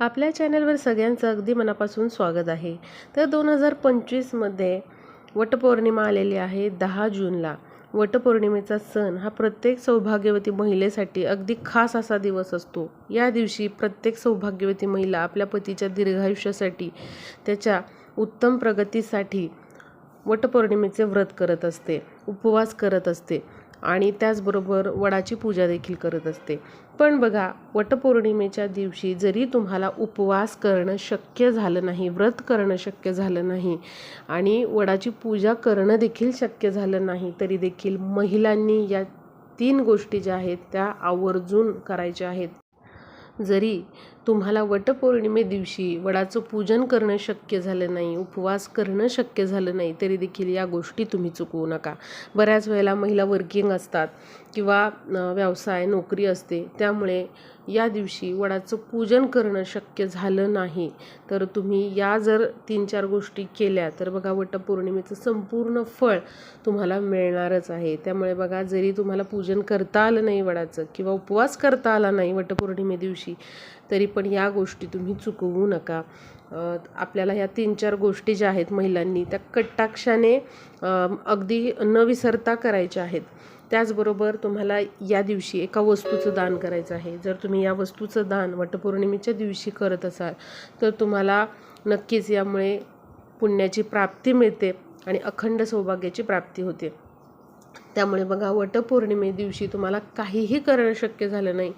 आपल्या चॅनलवर सगळ्यांचं अगदी मनापासून स्वागत आहे. तर दोन हजार पंचवीसमध्ये वटपौर्णिमा आलेली आहे दहा जूनला. वटपौर्णिमेचा सण हा प्रत्येक सौभाग्यवती महिलेसाठी अगदी खास असा दिवस असतो. या दिवशी प्रत्येक सौभाग्यवती महिला आपल्या पतीच्या दीर्घायुष्यासाठी त्याच्या उत्तम प्रगतीसाठी वटपौर्णिमेचे व्रत करत असते उपवास करत असते. आणि त्याचबरोबर वडाची पूजा देखील करत असते. पण बघा वटपौर्णिमेच्या दिवशी जरी तुम्हाला उपवास करणं शक्य झालं नाही व्रत करणं शक्य झालं नाही आणि वडाची पूजा करणं देखील शक्य झालं नाही तरी देखील महिलांनी या तीन गोष्टी ज्या आहेत त्या आवर्जून करायच्या आहेत. जरी तुम्हाला वटपौर्णिमे दिवशी वडाचं पूजन करणं शक्य झालं नाही उपवास करणं शक्य झालं नाही तरी देखील या गोष्टी तुम्ही चुकवू नका. बऱ्याच वेळेला महिला वर्किंग असतात किंवा व्यवसाय नोकरी असते त्यामुळे या दिवशी वडाचं पूजन करणं शक्य झालं नाही. तर तुम्ही या जर तीन चार गोष्टी केल्या तर बघा वटपौर्णिमेचं संपूर्ण फळ तुम्हाला मिळणारच आहे. त्यामुळे बघा जरी तुम्हाला पूजन करता आलं नाही वडाचं किंवा उपवास करता आला नाही वटपौर्णिमे दिवशी तरी पण या गोष्टी तुम्ही चुकवू नका. आपल्याला ह्या तीन चार गोष्टी ज्या आहेत महिलांनी त्या कटाक्षाने अगदी न विसरता करायच्या आहेत. त्याचबरोबर तुम्हाला या दिवशी एका वस्तूचं दान करायचं आहे. जर तुम्ही या वस्तूचं दान वटपौर्णिमेच्या दिवशी करत असाल तर तुम्हाला नक्कीच यामुळे पुण्याची प्राप्ती मिळते आणि अखंड सौभाग्याची प्राप्ती होते. त्यामुळे बघा वटपौर्णिमे दिवशी तुम्हाला काहीही करणं शक्य झालं नाही.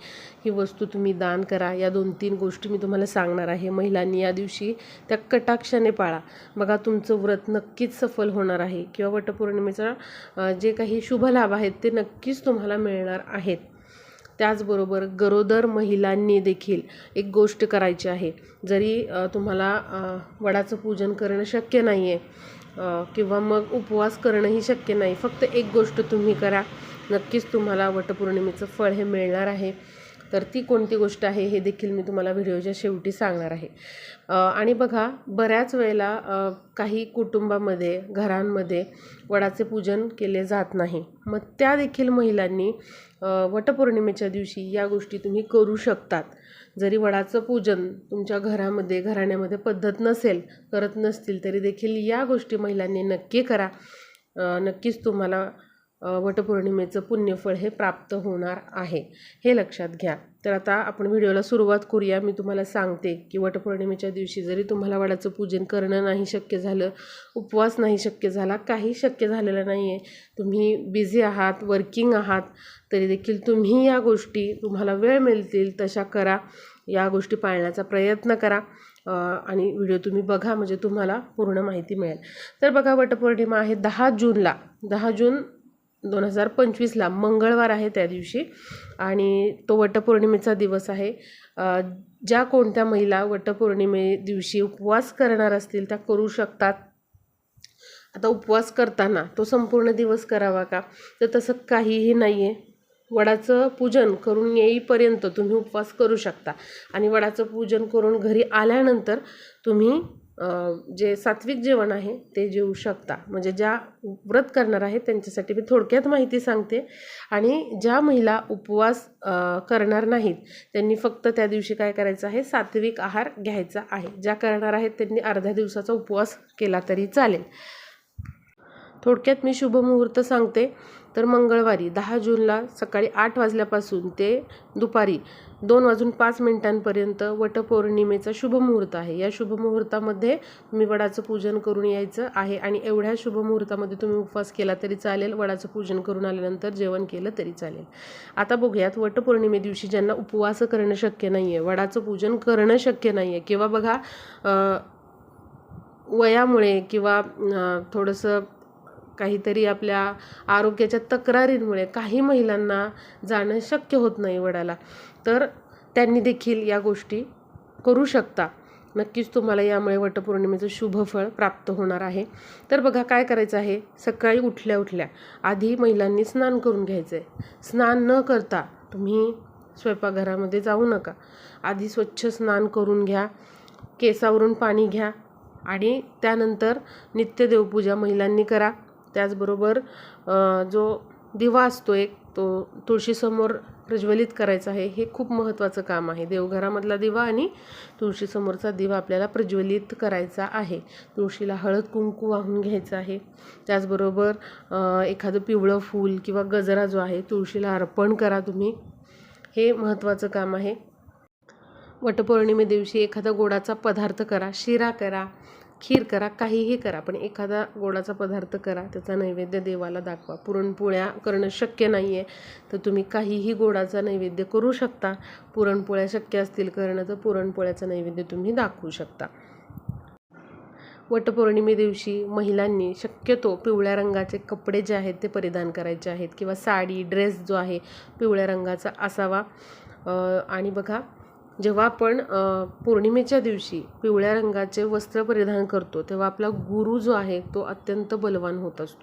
ही वस्तू तुम्ही दान करा. या दोन तीन गोष्टी मी तुम्हाला सांगणार आहे. महिलांनी या दिवशी त्या कटाक्षाने पाळा. बघा तुमचं व्रत नक्कीच सफल होणार आहे किंवा वटपौर्णिमेचा जे काही शुभ लाभ आहेत ते नक्कीच तुम्हाला मिळणार आहेत. त्याचबरोबर गरोदर महिलांनी देखील एक गोष्ट करायची आहे. जरी तुम्हाला वडाचं पूजन करणं शक्य नाही आहे किंवा मग उपवास करणंही शक्य नाही. फक्त एक गोष्ट तुम्ही करा. नक्कीच तुम्हाला वटपौर्णिमेचं फळ हे मिळणार आहे. तर ती कोणती गोष्ट आहे हे देखील मी तुम्हाला व्हिडिओच्या शेवटी सांगणार आहे. आणि बघा बऱ्याच वेळेला काही कुटुंबामध्ये घरांमध्ये वडाचे पूजन केले जात नाही. मग त्या देखील महिलांनी वटपौर्णिमेच्या दिवशी या गोष्टी तुम्ही करू शकतात. जरी वडाचं पूजन तुमच्या घरामध्ये घराण्यामध्ये पद्धत नसेल करत नसतील तरी देखील या गोष्टी महिलांनी नक्की करा. नक्कीच तुम्हाला वटपौर्णिमेचं पुण्यफळ हे प्राप्त होणार आहे. हे लक्षात घ्या. तर आता आपण व्हिडिओला सुरुवात करूया. मी तुम्हाला सांगते की वटपौर्णिमेच्या दिवशी जरी तुम्हाला वडाचं पूजन करणं नाही शक्य झालं उपवास नाही शक्य झाला काही शक्य झालेलं नाही आहे तुम्ही बिझी आहात वर्किंग आहात तरी देखील तुम्ही या गोष्टी तुम्हाला वेळ मिळतील तशा करा. या गोष्टी पाळण्याचा प्रयत्न करा. आणि व्हिडिओ तुम्ही बघा म्हणजे तुम्हाला पूर्ण माहिती मिळेल. तर बघा वटपौर्णिमा आहे दहा जूनला. दहा जून दोन हजार पंचवीसला मंगळवार आहे त्या दिवशी आणि तो वटपौर्णिमेचा दिवस आहे. ज्या कोणत्या महिला वटपौर्णिमे दिवशी उपवास करणार असतील त्या करू शकतात. आता उपवास करताना तो संपूर्ण दिवस करावा का? तर तसं काहीही नाही आहे वडाचं पूजन करून येईपर्यंत तुम्ही उपवास करू शकता आणि वडाचं पूजन करून घरी आल्यानंतर तुम्ही जे सात्विक जेवण आहे ते जेवू शकता. म्हणजे ज्या व्रत करणार आहेत त्यांच्यासाठी मी थोडक्यात माहिती सांगते. आणि ज्या महिला उपवास करणार नाहीत त्यांनी फक्त त्या दिवशी काय करायचं आहे सात्विक आहार घ्यायचा आहे. ज्या करणार आहेत त्यांनी अर्ध्या दिवसाचा उपवास केला तरी चालेल. थोडक्यात मी शुभमुहूर्त सांगते. तर मंगळवारी दहा जूनला सकाळी आठ वाजल्यापासून ते दुपारी दोन वाजून पाच मिनिटांपर्यंत वटपौर्णिमेचा शुभमुहूर्त आहे. या शुभमुहूर्तामध्ये तुम्ही वडाचं पूजन करून यायचं आहे आणि एवढ्या शुभमुहूर्तामध्ये तुम्ही उपवास केला तरी चालेल वडाचं पूजन करून आल्यानंतर जेवण केलं तरी चालेल. आता बघूयात वटपौर्णिमे दिवशी ज्यांना उपवास करणं शक्य नाही आहे वडाचं पूजन करणं शक्य नाही आहे किंवा बघा वयामुळे किंवा थोडंसं काहीतरी आपल्या आरोग्याच्या तक्रारींमुळे काही महिलांना जाणं शक्य होत नाही वडाला. तर त्यांनी देखील या गोष्टी करू शकता. नक्कीच तुम्हाला यामुळे वटपौर्णिमेचं शुभफळ प्राप्त होणार आहे. तर बघा काय करायचं आहे? सकाळी उठल्या उठल्या आधी महिलांनी स्नान करून घ्यायचं आहे स्नान न करता तुम्ही स्वयंपाकघरामध्ये जाऊ नका. आधी स्वच्छ स्नान करून घ्या केसावरून पाणी घ्या आणि त्यानंतर नित्य देवपूजा महिलांनी करा. त्याचबरोबर जो दिवा असतो एक तो तुळशीसमोर प्रज्वलित करायचा आहे हे खूप महत्त्वाचं काम आहे. देवघरामधला दिवा आणि तुळशीसमोरचा दिवा आपल्याला प्रज्वलित करायचा आहे. तुळशीला हळद कुंकू वाहून घ्यायचं आहे. त्याचबरोबर एखादं पिवळं फूल किंवा गजरा जो आहे तुळशीला अर्पण करा तुम्ही. हे महत्त्वाचं काम आहे. वटपौर्णिमे दिवशी एखादा गोडाचा पदार्थ करा शिरा करा खीर करा काहीही करा पण एखादा गोडाचा पदार्थ करा त्याचा नैवेद्य देवाला दाखवा. पुरणपोळ्या करणं शक्य नाही आहे तर तुम्ही काहीही गोडाचा नैवेद्य करू शकता. पुरणपोळ्या शक्य असतील करणं तर पुरणपोळ्याचा नैवेद्य तुम्ही दाखवू शकता. वटपौर्णिमे दिवशी महिलांनी शक्यतो पिवळ्या रंगाचे कपडे जे आहेत ते परिधान करायचे आहेत. किंवा साडी ड्रेस जो आहे पिवळ्या रंगाचा असावा. आणि बघा जेव्हा आपण पौर्णिमेच्या दिवशी पिवळ्या रंगाचे वस्त्र परिधान करतो तेव्हा आपला गुरु जो आहे तो अत्यंत बलवान होत असतो.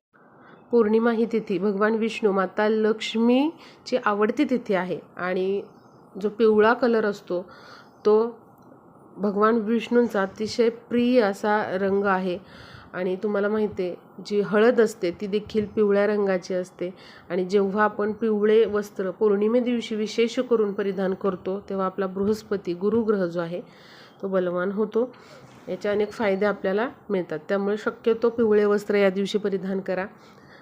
पौर्णिमा ही तिथी भगवान विष्णू माता लक्ष्मीची आवडती तिथी आहे आणि जो पिवळा कलर असतो तो भगवान विष्णूंचा अतिशय प्रिय असा रंग आहे. आणि तुम्हाला माहिती आहे जी हळद असते ती देखील पिवळ्या रंगाची असते. आणि जेव्हा आपण पिवळे वस्त्र पौर्णिमे दिवशी विशेष करून परिधान करतो तेव्हा आपला बृहस्पती गुरुग्रह जो आहे तो बलवान होतो. याचे अनेक फायदे आपल्याला मिळतात. त्यामुळे शक्यतो पिवळे वस्त्र या दिवशी परिधान करा.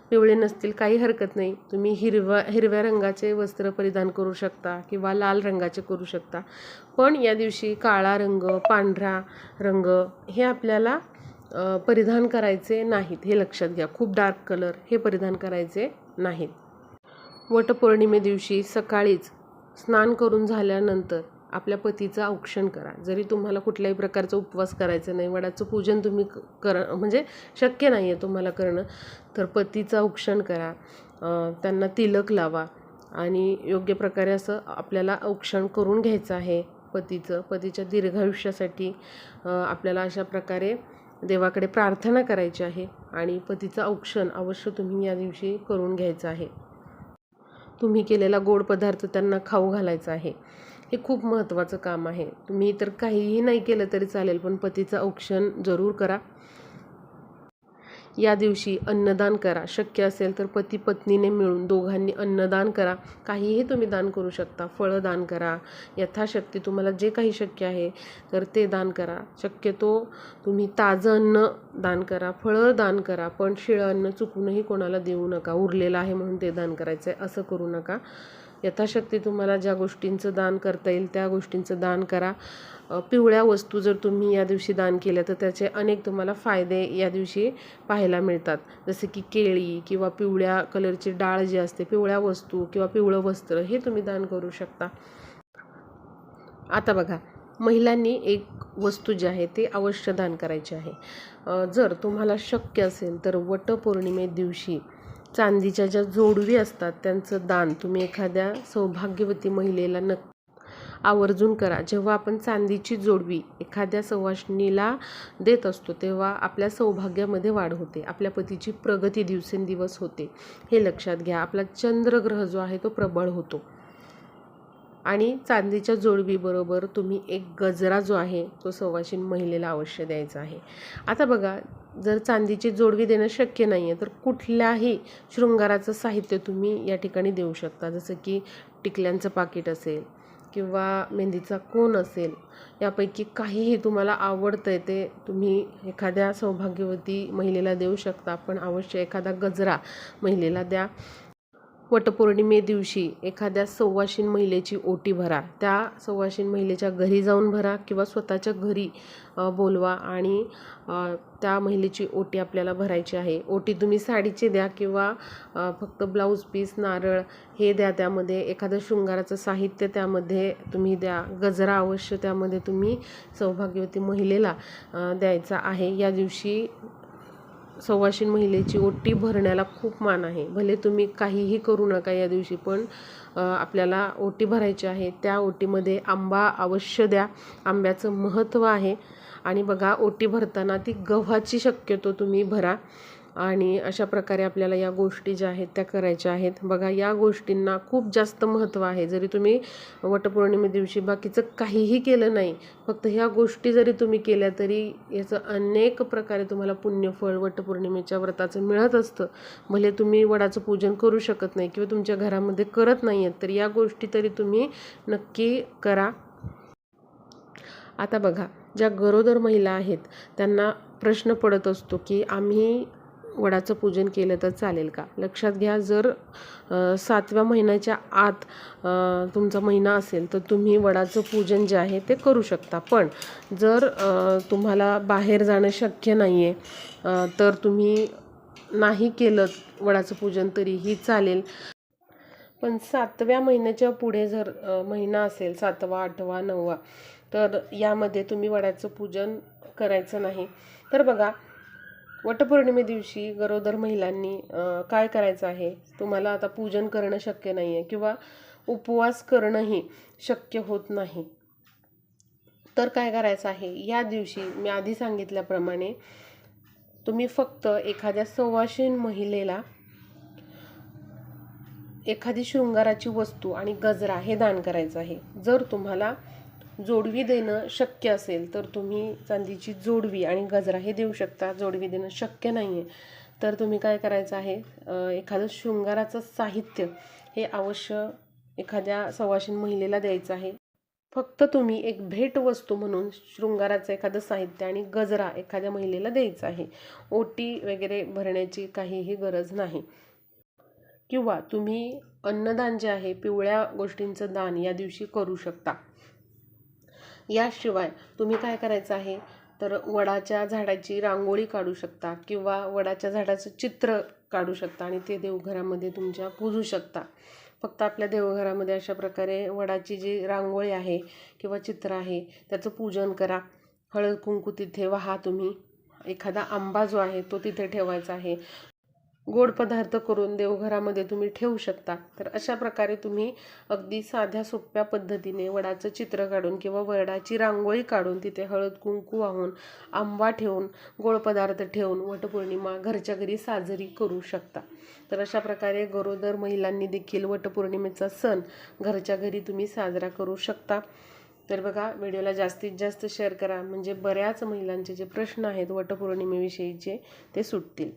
पिवळे नसतील काही हरकत नाही. तुम्ही हिरव्या हिरव्या रंगाचे वस्त्र परिधान करू शकता किंवा लाल रंगाचे करू शकता. पण या दिवशी काळा रंग पांढरा रंग हे आपल्याला परिधान करायचे नाहीत हे लक्षात घ्या. खूप डार्क कलर हे परिधान करायचे नाहीत. वटपौर्णिमे दिवशी सकाळीच स्नान करून झाल्यानंतर आपल्या पतीचं औक्षण करा. जरी तुम्हाला कुठल्याही प्रकारचा उपवास करायचा नाही वडाचं पूजन तुम्ही कर म्हणजे शक्य नाही आहे तुम्हाला करणं तर पतीचं औक्षण करा. त्यांना तिलक लावा आणि योग्य प्रकारे असं आपल्याला औक्षण करून घ्यायचं आहे पतीचं. पतीच्या दीर्घायुष्यासाठी आपल्याला अशा प्रकारे देवाकडे प्रार्थना करायची आहे आणि पतीचं औक्षण अवश्य तुम्ही या दिवशी करून घ्यायचं आहे. तुम्ही केलेला गोड पदार्थ त्यांना खाऊ घालायचा आहे. हे खूप महत्त्वाचं काम आहे. तुम्ही तर काहीही नाही केलं तरी चालेल पण पतीचं औक्षण जरूर करा. या दिवशी अन्नदान करा. शक्य असेल तर पती पत्नीने मिळून दोघांनी अन्नदान करा. काहीही तुम्ही दान करू शकता. फळं दान करा. यथाशक्ती तुम्हाला जे काही शक्य आहे तर ते दान करा. शक्यतो तुम्ही ताजं अन्न दान करा. फळं दान करा. पण शिळं अन्न चुकूनही कोणाला देऊ नका. उरलेलं आहे म्हणून ते दान करायचं आहे असं करू नका. यथाशक्ती तुम्हाला ज्या गोष्टींचं दान करता येईल त्या गोष्टींचं दान करा. पिवळ्या वस्तू जर तुम्ही या दिवशी दान केल्या तर त्याचे अनेक तुम्हाला फायदे या दिवशी पाहायला मिळतात. जसे की केळी किंवा पिवळ्या कलरची डाळ जी असते पिवळ्या वस्तू किंवा पिवळं वस्त्र हे तुम्ही दान करू शकता. आता बघा महिलांनी एक वस्तू जी आहे ती अवश्य दान करायची आहे. जर तुम्हाला शक्य असेल तर वटपौर्णिमे दिवशी चांदीच्या ज्या जोडवी असतात त्यांचं दान तुम्ही एखाद्या सौभाग्यवती महिलेला नक् आवर्जून करा. जेव्हा आपण चांदीची जोडवी एखाद्या सवाष्णीला देत असतो तेव्हा आपल्या सौभाग्यामध्ये वाढ होते. आपल्या पतीची प्रगती दिवसेंदिवस होते. हे लक्षात घ्या. आपला चंद्रग्रह जो आहे तो प्रबळ होतो. आणि चांदीच्या जोडवीबरोबर तुम्ही एक गजरा जो आहे तो सवाशीन महिलेला अवश्य द्यायचा आहे. आता बघा जर चांदीची जोडवी देणं शक्य नाही आहे तर कुठल्याही शृंगाराचं साहित्य तुम्ही या ठिकाणी देऊ शकता. जसं की टिकल्यांचं पाकिट असेल किंवा मेहंदीचा कोण असेल यापैकी काहीही तुम्हाला आवडतं आहे ते तुम्ही एखाद्या सौभाग्यवती महिलेला देऊ शकता. पण अवश्य एखादा गजरा महिलेला द्या. वटपौर्णिमे दिवशी एखाद्या सव्वाशीन महिलेची ओटी भरा. त्या सव्वाशीन महिलेच्या घरी जाऊन भरा किंवा स्वतःच्या घरी बोलवा आणि त्या महिलेची ओटी आपल्याला भरायची आहे. ओटी तुम्ही साडीची द्या किंवा फक्त ब्लाऊज पीस नारळ हे द्या त्यामध्ये. एखादं शृंगाराचं साहित्य त्यामध्ये तुम्ही द्या. गजरा अवश्य त्यामध्ये तुम्ही सौभाग्यवती महिलेला द्यायचा आहे. या दिवशी सव्वाशीन महिलेची ओटी भरण्याला खूप मान आहे. भले तुम्ही काहीही करू नका या दिवशी पण आपल्याला ओटी भरायची आहे. त्या ओटीमध्ये आंबा अवश्य द्या. आंब्याचं महत्त्व आहे. आणि बघा ओटी भरताना ती गव्हाची शक्यतो तुम्ही भरा. आणि अशा प्रकारे आपल्याला या गोष्टी ज्या आहेत त्या करायच्या आहेत. बघा या गोष्टींना खूप जास्त महत्त्व आहे. जरी तुम्ही वटपौर्णिमे दिवशी बाकीचं काहीही केलं नाही फक्त ह्या गोष्टी जरी तुम्ही केल्या तरी याचं अनेक प्रकारे तुम्हाला पुण्यफळ वटपौर्णिमेच्या व्रताचं मिळत असतं. भले तुम्ही वडाचं पूजन करू शकत नाही किंवा तुमच्या घरामध्ये करत नाही आहेत तर या गोष्टी तरी तुम्ही नक्की करा. आता बघा ज्या गरोदर महिला आहेत त्यांना प्रश्न पडत असतो की आम्ही वडाचं पूजन केलं तर चालेल का? लक्षात घ्या जर सातव्या महिन्याच्या आत तुमचा महिना असेल तर तुम्ही वडाचं पूजन जे आहे ते करू शकता. पण जर तुम्हाला बाहेर जाणं शक्य नाही आहे तर तुम्ही नाही केलं वडाचं पूजन तरीही चालेल. पण सातव्या महिन्याच्या पुढे जर महिना असेल सातवा आठवा नववा तर यामध्ये तुम्ही वडाचं पूजन करायचं नाही. तर बघा वटपौर्णिमे दिवशी गरोदर महिलांनी काय करायचं आहे? तुम्हाला आता पूजन करणं शक्य नाही आहे किंवा उपवास करणंही शक्य होत नाही. तर काय करायचं आहे? या दिवशी मी आधी सांगितल्याप्रमाणे तुम्ही फक्त एखाद्या सवाशीण महिलेला एखादी शृंगाराची वस्तू आणि गजरा हे दान करायचं आहे. जर तुम्हाला जोडवी देणं शक्य असेल तर तुम्ही चांदीची जोडवी आणि गजरा हे देऊ शकता. जोडवी देणं शक्य नाही आहे तर तुम्ही काय करायचं आहे एखादं शृंगाराचं साहित्य हे अवश्य एखाद्या सवाशीण महिलेला द्यायचं आहे. फक्त तुम्ही एक भेटवस्तू म्हणून शृंगाराचं एखादं साहित्य आणि गजरा एखाद्या महिलेला द्यायचा आहे. ओटी वगैरे भरण्याची काहीही गरज नाही. किंवा तुम्ही अन्नदान जे आहे पिवळ्या गोष्टींचं दान या दिवशी करू शकता. याशिवाय तुम्ही काय करायचं आहे? तर वडाच्या झाडाची रांगोळी काढू शकता किंवा वडाच्या झाडाचं चित्र काढू शकता आणि ते देवघरामध्ये तुमच्या पूजू शकता. फक्त आपल्या देवघरामध्ये अशा प्रकारे वडाची जी रांगोळी आहे किंवा चित्र आहे त्याचं पूजन करा. हळद कुंकू तिथे वाहा तुम्ही. एखादा आंबा जो आहे तो तिथे ठेवायचा आहे. गोड पदार्थ करून देवघरामध्ये तुम्ही ठेवू शकता. तर अशा प्रकारे तुम्ही अगदी साध्या सोप्या पद्धतीने वडाचं चित्र काढून किंवा वडाची रांगोळी काढून तिथे हळद कुंकू वाहून आंबा ठेवून गोड पदार्थ ठेवून वटपौर्णिमा घरच्या घरी साजरी करू शकता. तर अशा प्रकारे गरोदर महिलांनी देखील वटपौर्णिमेचा सण घरच्या घरी तुम्ही साजरा करू शकता. तर बघा व्हिडिओला जास्तीत जास्त शेअर करा. म्हणजे बऱ्याच महिलांचे जे प्रश्न आहेत वटपौर्णिमेविषयीचे ते सुटतील.